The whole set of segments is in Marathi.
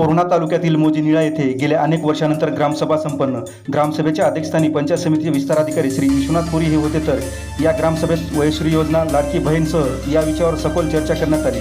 पूर्णा तालुक्यातील मोजी निळा येथे गेल्या अनेक वर्षानंतर ग्रामसभा संपन्न. ग्रामसभेच्या अध्यक्षस्थानी पंचायत समितीचे विस्ताराधिकारी श्री विश्वनाथ पुरी हे होते तर या ग्रामसभेत वयश्री योजना लाडकी बहीणसह या विषयावर सखोल चर्चा करण्यात आली.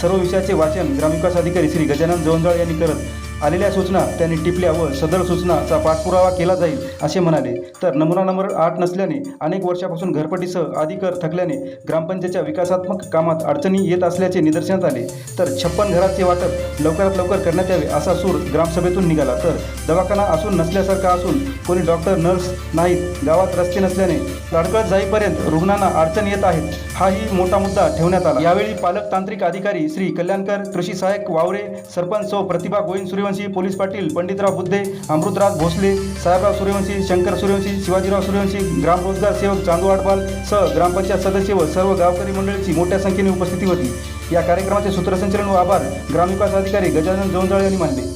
सर्व विषयाचे वाचन ग्रामविकास अधिकारी श्री गजानन जोंजाळ यांनी करत आलेल्या सूचना त्यांनी टिपल्या व सदर सूचनाचा पाठपुरावा केला जाईल असे म्हणाले. तर नमुना नंबर आठ नसल्याने अनेक वर्षापासून घरपट्टीसह आदी कर थकल्याने ग्रामपंचायतच्या विकासात्मक कामात अडचणी येत असल्याचे निदर्शनात आले. तर छप्पन घराचे वाटप लवकरात लवकर करण्यात यावे असा सूर ग्रामसभेतून निघाला. तर दवाखाना असून नसल्यासारखा असून कोणी डॉक्टर नर्स नाहीत गावात रस्ते नसल्याने लडकत जाईपर्यंत रुग्णांना अडचण येत आहेत हाही मोठा मुद्दा ठेवण्यात आला. यावेळी पालक तांत्रिक अधिकारी श्री कल्याणकर कृषी सहाय्यक वावरे सरपंच सौ प्रतिभा गोविंद सूर्यवंशी पोलीस पाटील पंडितराव बुद्धे अमृतराज भोसले साहेबराव सूर्यवंशी शंकर सूर्यवंशी शिवाजीराव सूर्यवंशी ग्रामरोजगार सेवक चांदू आडपाल सह ग्रामपंचायत सदस्य व सर्व गावकरी मंडळीची मोठ्या संख्येने उपस्थिती होती. या कार्यक्रमाचे सूत्रसंचलन व आभार ग्रामविकास अधिकारी गजानन जोंजाळे यांनी मानले.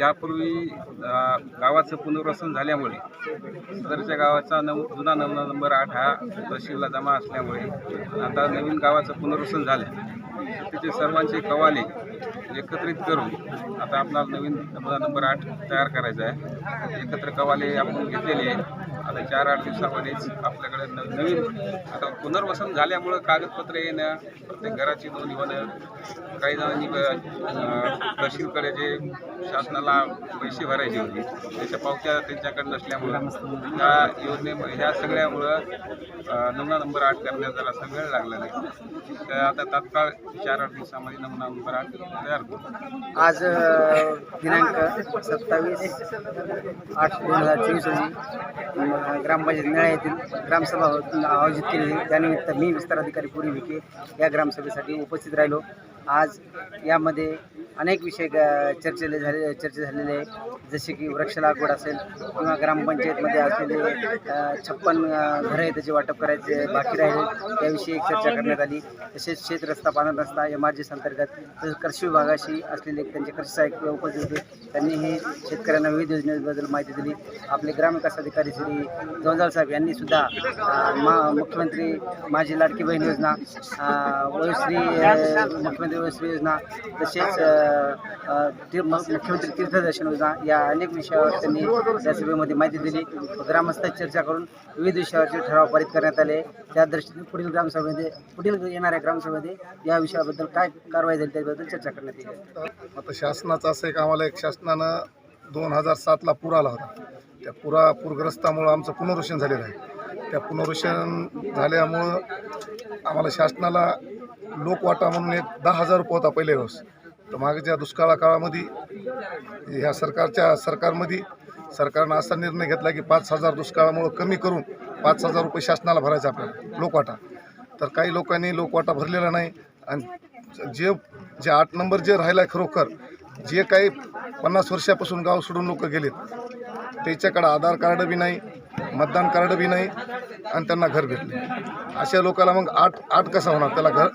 यापूर्वी गावाचं पुनर्वसन झाल्यामुळे सदरच्या गावाचा नऊ जुना नमुना नंबर आठ हा तहसीलला जमा असल्यामुळे आता नवीन गावाचं पुनर्वसन झालं त्याचे सर्वांचे कवाले एकत्रित करून आता आपला नवीन नमुना नंबर आठ तयार करायचा आहे. एकत्र कवाले आपण घेतलेले आहे. आता चार आठ दिवसामध्येच आपल्याकडे न नवीन आता पुनर्वसन झाल्यामुळं कागदपत्र येणं प्रत्येक घराची नोंद होणं काही जणांनी तहसीलकडे जे शासनाला पैसे भरायचे होते त्याच्या पावत्या त्यांच्याकडे नसल्यामुळं त्या योजनेमुळे ह्या सगळ्यामुळं नमुना नंबर आठ करण्यात जरा असा वेळ लागला नाही. तर आता तात्काळ चार आठ दिवसामध्ये नमुना नंबर आठ तयार होतो. आज दिनांक सत्तावीस आठ दोन हजार चोवीस रोजी ग्रामपंचायत निळा येथील ग्रामसभा आयोजित केली त्यानिमित्त मी विस्तार अधिकारी पुरी विखे या ग्रामसभेसाठी उपस्थित राहिलो. आज यामध्ये अनेक विषय चर्चेले झाले चर्चा झालेले आहे जसे की वृक्ष लागवड असेल किंवा ग्रामपंचायतमध्ये असलेले छप्पन घरं आहे त्याचे वाटप करायचे बाकी राहिले त्याविषयी एक चर्चा करण्यात आली. तसेच शेत रस्ता पालन रस्ता एम आर जीस अंतर्गत तसेच कृषी विभागाशी असलेले त्यांचे कृषी सहाय्यक उपस्थित होते. त्यांनी हे शेतकऱ्यांना विविध योजनेबद्दल माहिती दिली. आपले ग्रामविकास अधिकारी श्री जोंजाळ साहेब यांनी सुद्धा मा मुख्यमंत्री माझी लाडकी बहीण योजना वयोश्री मुख्यमंत्री वयोश्री योजना तसेच मुख्यमंत्री तीर्थदर्शन योजना या अनेक विषयावर त्यांनी त्या सभेमध्ये माहिती दिली. ग्रामस्थात चर्चा करून विविध विषयावरचे ठराव पारित करण्यात आले. त्या दृष्टीने पुढील ग्रामसभेमध्ये पुढील येणाऱ्या ग्रामसभेमध्ये या विषयाबद्दल काय कारवाई झाली त्याबद्दल चर्चा करण्यात येईल. आता शासनाचं असं एक आम्हाला एक शासनानं दोन हजार सातला पूर आला होता. त्या पुरा पूरग्रस्तामुळं आमचं पुनर्वसन झालेलं आहे. त्या पुनर्वसन झाल्यामुळं आम्हाला शासनाला लोकवाटा म्हणून एक दहा हजार रुपये होता पहिले रोज. तर मागच्या दुष्काळा काळामध्ये ह्या सरकारच्या सरकारमध्ये सरकारनं असा निर्णय घेतला की पाच हजार दुष्काळामुळं कमी करून पाच हजार रुपये शासनाला भरायचा आपल्याला लोकवाटा. तर काही लोकांनी लोकवाटा भरलेला नाही आणि जे जे आठ नंबर जे राहिला आहे खरोखर जे काही पन्नास वर्षापासून गाव सोडून लोक गेलेत त्याच्याकडं आधार कार्ड बी नाही मतदान कार्ड बी नाही आणि त्यांना घर भेटले अशा लोकांना मग आठ आठ कसा होणार? त्याला घर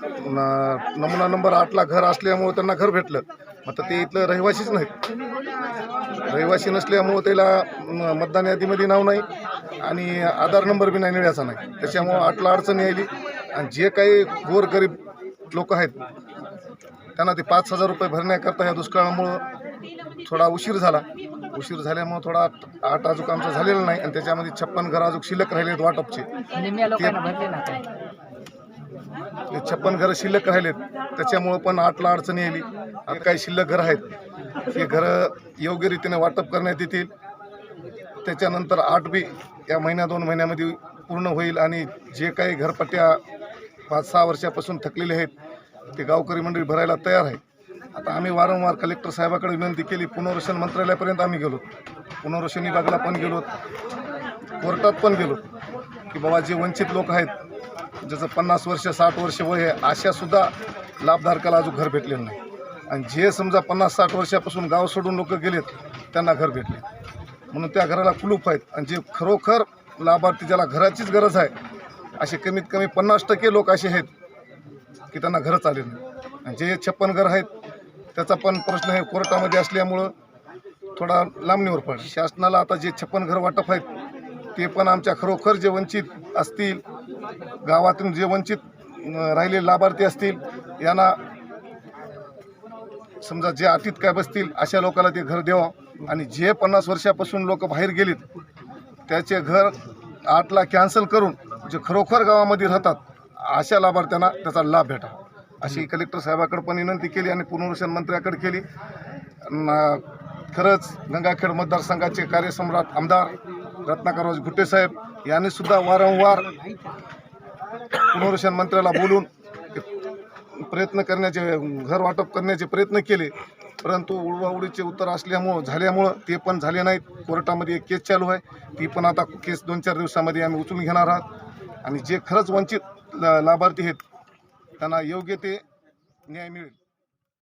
नमुना नंबर आठला घर असल्यामुळं त्यांना घर भेटलं. आता ते इथलं रहिवासीच नाहीत. रहिवासी नसल्यामुळं त्याला मतदान यादीमध्ये नाव नाही आणि आधार नंबर बी नाही मिळायचा नाही. त्याच्यामुळं आठला अडचण यायली आणि जे काही गोरगरीब लोक आहेत त्यांना ते पाच हजार रुपये भरण्याकरता ह्या दुष्काळामुळं थोडा उशीर झाला. उशीर झाल्यामुळं थोडा आठ- अजूक आमचं झालेलं नाही आणि त्याच्यामध्ये छप्पन घर अजूक शिल्लक राहिलेत वाटपचे. ते छप्पन घरं शिल्लक राहिलेत. त्याच्यामुळं पण आठला अडचणी येईल आता काही शिल्लक घरं आहेत. हे घरं योग्य रीतीने वाटप करण्यात येतील. त्याच्यानंतर आठ बी या महिन्या दोन महिन्यामध्ये पूर्ण होईल आणि जे काही घरपट्ट्या पाच सहा वर्षापासून थकलेले आहेत ते गावकरी मंडळी भरायला तयार आहे आता आम्ही वारंवार कलेक्टर साहेबाकडे विनंती केली पुनर्वसन मंत्रालयापर्यंत आम्ही गेलो. पुनर्वसन विभागाला पण गेलो कोर्टात पण गेलो की बाबा जे वंचित लोक आहेत ज्याचं पन्नास वर्ष साठ वर्ष वय आहे अशासुद्धा लाभधारकाला अजून घर भेटलेलं नाही. आणि जे समजा पन्नास साठ वर्षापासून गाव सोडून लोक गेलेत त्यांना घर भेटले. म्हणून त्या घराला कुलूप आहेत. आणि जे खरोखर लाभार्थी ज्याला घराचीच गरज आहे असे कमीत कमी पन्नास टक्के लोक असे आहेत की त्यांना घरं चालेल नाही. आणि जे छप्पन घर आहेत त्याचा पण प्रश्न हे कोर्टामध्ये असल्यामुळं थोडा लांबणीवर पड. शासनाला आता जे छप्पन घर वाटप आहेत ते पण आमच्या खरोखर जे वंचित असतील गावातून जे वंचित राहिले लाभार्थी असतील यांना समजा जे अटीत काय बसतील अशा लोकांना ते घर द्यावं. आणि जे पन्नास वर्षापासून लोक बाहेर गेलीत त्याचे घर आठला कॅन्सल करून जे खरोखर गावामध्ये राहतात अशा लाभार्थ्यांना त्याचा लाभ भेटावा अशी कलेक्टर साहेबाकडे पण विनंती केली आणि पुनर्वसन मंत्र्याकडे केली. खरंच गंगाखेड मतदारसंघाचे कार्यसम्राट आमदार रत्नाकरराज गुट्टेसाहेब यांनी सुद्धा वारंवार पुनर्वसन मंत्र्याला बोलून प्रयत्न करण्याचे घर वाटप करण्याचे प्रयत्न केले. परंतु उडवाउडीचे उत्तर असल्यामुळं झाल्यामुळं ते पण झाले नाहीत. कोर्टामध्ये एक केस चालू आहे. ती पण आता केस दोन चार दिवसामध्ये आम्ही उचलून घेणार आहात. आणि जे खरंच वंचित लाभार्थी आहेत त्यांना योग्य ते न्याय मिळेल.